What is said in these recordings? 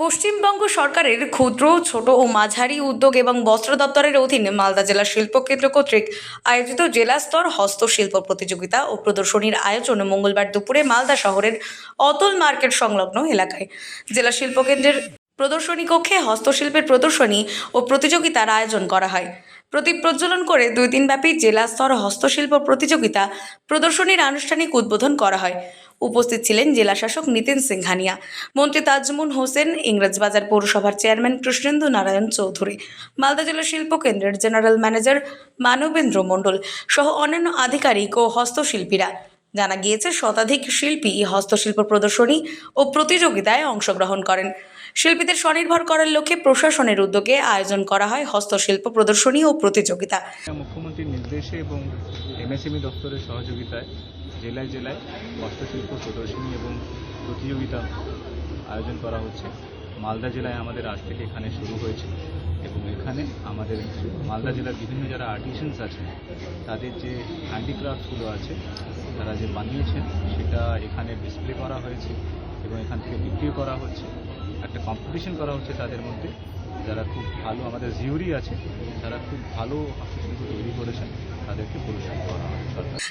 পশ্চিমবঙ্গ সরকারের ক্ষুদ্র, ছোট ও মাঝারি উদ্যোগ এবং বস্ত্র দপ্তরের অধীনে মালদা জেলা শিল্প কেন্দ্র কর্তৃক আয়োজিত জেলা স্তর হস্তশিল্প প্রতিযোগিতা ও প্রদর্শনীর আয়োজনে মঙ্গলবার দুপুরে মালদা শহরের অতল মার্কেট সংলগ্ন এলাকায়। জেলা শিল্পকেন্দ্রের প্রদর্শনী কক্ষে হস্তশিল্পের প্রদর্শনী ও প্রতিযোগিতার আয়োজন করা হয়। প্রদীপ প্রজ্বলন করে দুই দিনব্যাপী জেলা স্তর হস্তশিল্প প্রতিযোগিতা প্রদর্শনীর আনুষ্ঠানিক উদ্বোধন করা হয়। উপস্থিত ছিলেন জেলা শাসক নিতিন সিংহানিয়া, মন্ত্রী তাজমুন হোসেন, ইংরেজবাজার পৌরসভার চেয়ারম্যান কৃষ্ণেন্দু নারায়ণ চৌধুরী, মালদা জেলা শিল্প কেন্দ্রের জেনারেল ম্যানেজার মানবেন্দ্র মণ্ডল সহ অন্যান্য আধিকারিক ও হস্তশিল্পীরা। জানা গিয়েছে, শতাধিক শিল্পী হস্তশিল্প প্রদর্শনী ও প্রতিযোগিতায় অংশগ্রহণ করেন। শিল্পীদের স্বনির্ভর করার লক্ষ্যে প্রশাসনের উদ্যোগে আয়োজন করা হয় হস্তশিল্প প্রদর্শনী ও প্রতিযোগিতা। মুখ্যমন্ত্রীর নির্দেশে এবং এমএসএমই দপ্তরের সহযোগিতায় জেলায় জেলায় হস্তশিল্প প্রদর্শনী এবং প্রতিযোগিতা আয়োজন করা হচ্ছে। মালদা জেলায় আমাদের আজ থেকে এখানে শুরু হয়েছে এবং এখানে আমাদের মালদা জেলার বিভিন্ন যারা আর্টিসানস আছে তাদের যে হ্যান্ডিক্রাফটসগুলো আছে তারা যে বানিয়েছেন সেটা এখানে ডিসপ্লে করা হয়েছে এবং এখান থেকে বিক্রিও করা হচ্ছে। একটা কম্পিটিশন করা হচ্ছে তাদের মধ্যে। যারা খুব ভালো, আমাদের জিউরি আছে যারা খুব ভালো হস্তশিল্প তৈরি করেছেন। তাদেরকে পুরস্কার করা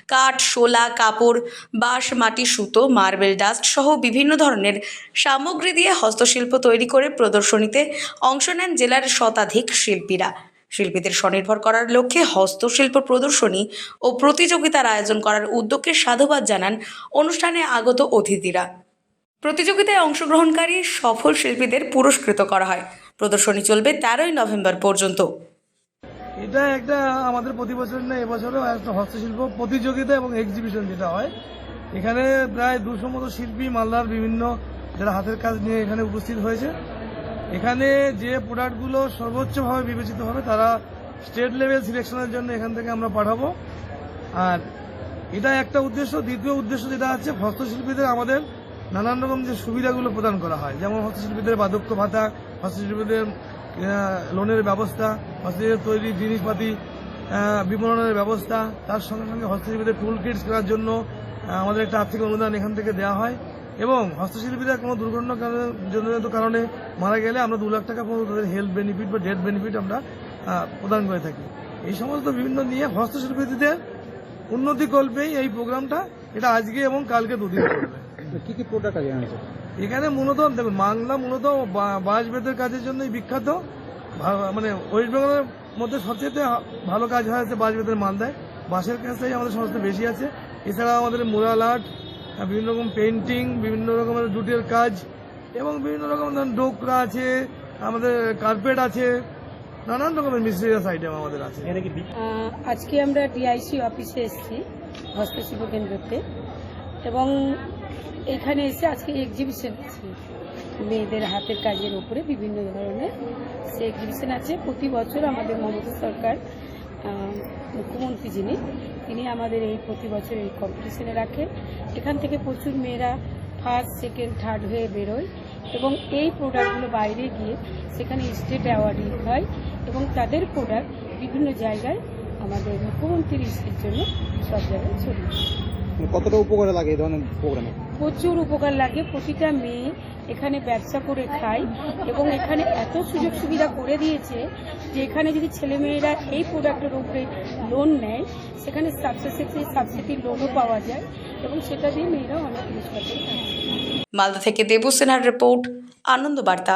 কাঠ, শোলা, কাপড়, বাঁশ, মাটি, সুতো, মার্বেল, ডাস্ট সহ বিভিন্ন ধরনের সামগ্রী দিয়ে হস্তশিল্প তৈরি করে প্রদর্শনীতে অংশ নেন জেলার শতাধিক শিল্পীরা। শিল্পীদের স্বনির্ভর করার লক্ষ্যে হস্তশিল্প প্রদর্শনী ও প্রতিযোগিতার আয়োজন করার উদ্যোগকে সাধুবাদ জানান অনুষ্ঠানে আগত অতিথিরা। প্রতিযোগিতায় অংশগ্রহণকারী সফল শিল্পীদের পুরস্কৃত করা হয়। প্রদর্শনী চলবে তেরোই নভেম্বর পর্যন্ত। এটা একটা আমাদের প্রতি বছর না, এবছরও একটা হস্তশিল্প প্রতিযোগিতা এবং এক্সিবিশন যেটা হয়। এখানে প্রায় দুশো মতো শিল্পী মালদার বিভিন্ন যারা হাতের কাজ নিয়ে এখানে উপস্থিত হয়েছে। এখানে যে প্রোডাক্টগুলো সর্বোচ্চভাবে বিবেচিত হবে, তারা স্টেট লেভেল সিলেকশনের জন্য এখান থেকে আমরা পাঠাবো। আর এটা একটা উদ্দেশ্য। দ্বিতীয় উদ্দেশ্য যেটা আছে, হস্তশিল্পীদের আমাদের নানান রকম যে সুবিধাগুলো প্রদান করা হয়। যেমন হস্তশিল্পীদের বার্ধক্য ভাতা, হস্তশিল্পীদের লোনের ব্যবস্থা হস্তশিল্পের তৈরি জিনিসপাতি বিপণনের ব্যবস্থা। তার সঙ্গে সঙ্গে হস্তশিল্পীদের টুল কিটস কেনার জন্য আমাদের একটা আর্থিক অনুদান এখান থেকে দেওয়া হয়। এবং হস্তশিল্পীরা কোনো দুর্ঘটনা কারণে- কারণে মারা গেলে আমরা দু লাখ টাকা পর্যন্ত তাদের হেলথ বেনিফিট বা ডেথ বেনিফিট আমরা প্রদান করে থাকি। এই সমস্ত বিভিন্ন নিয়ে হস্তশিল্পীদের উন্নতি কল্পেই এই প্রোগ্রামটা এটা আজকে এবং কালকে দুদিন চলবে। কি কি প্রোডাক্ট আছে এখানে মূলত দেখুন বাংলা মূলত বাঁশ বেতের কাজের জন্যই বিখ্যাত। মানে ওয়েস্ট বেঙ্গলের মধ্যে সবচেয়ে ভালো কাজ হয় আছে বাঁশ বেতের মালদায়। বাঁশের কাজটাই আমাদের সমস্ত বেশি আছে। এছাড়া আমাদের মুরাল আর্ট বিভিন্ন রকম পেন্টিং বিভিন্ন রকমের জুটের কাজ এবং বিভিন্ন রকম ধরুন ডোকরা আছে আমাদের কার্পেট আছে নানান রকমের মিস্ট্রিয়াস আইটেম আমাদের আছে। আজকে আমরা ডিআইসি অফিসে এসেছি হস্তশিল্প কেন্দ্রতে। এবং এখানে এসে আজকে এক্সিবিশন আছে। মেয়েদের হাতের কাজের উপরে বিভিন্ন ধরনের সে এক্সিবিশন আছে। প্রতি বছর আমাদের মমতা সরকার মুখ্যমন্ত্রী যিনি তিনি আমাদের এই প্রতি বছর এই কম্পিটিশনে রাখেন। এখান থেকে প্রচুর মেয়েরা ফার্স্ট সেকেন্ড থার্ড হয়ে বেরোয় এবং এই প্রোডাক্টগুলো বাইরে গিয়ে সেখানে স্টেট অ্যাওয়ার্ড হয় এবং তাদের প্রোডাক্ট বিভিন্ন জায়গায় আমাদের মুখ্যমন্ত্রীর ইস্যুর জন্য সব জায়গায় ছড়িয়ে কতটা উপকারে লাগে এই ধরনের প্রোগ্রামে প্রচুর উপকার লাগে। প্রতিটা মেয়ে এখানে ব্যবসা করে খায় এবং এখানে এত সুযোগ সুবিধা করে দিয়েছে যে এখানে যদি ছেলেমেয়েরা এই প্রোডাক্টের উপরে লোন নেয়, সেখানে সাবসিডি সাবসিডি লোনও পাওয়া যায় এবং সেটা দিয়ে মেয়েরা অনেক মালদা থেকে দেবু সিনহার রিপোর্ট আনন্দ বার্তা।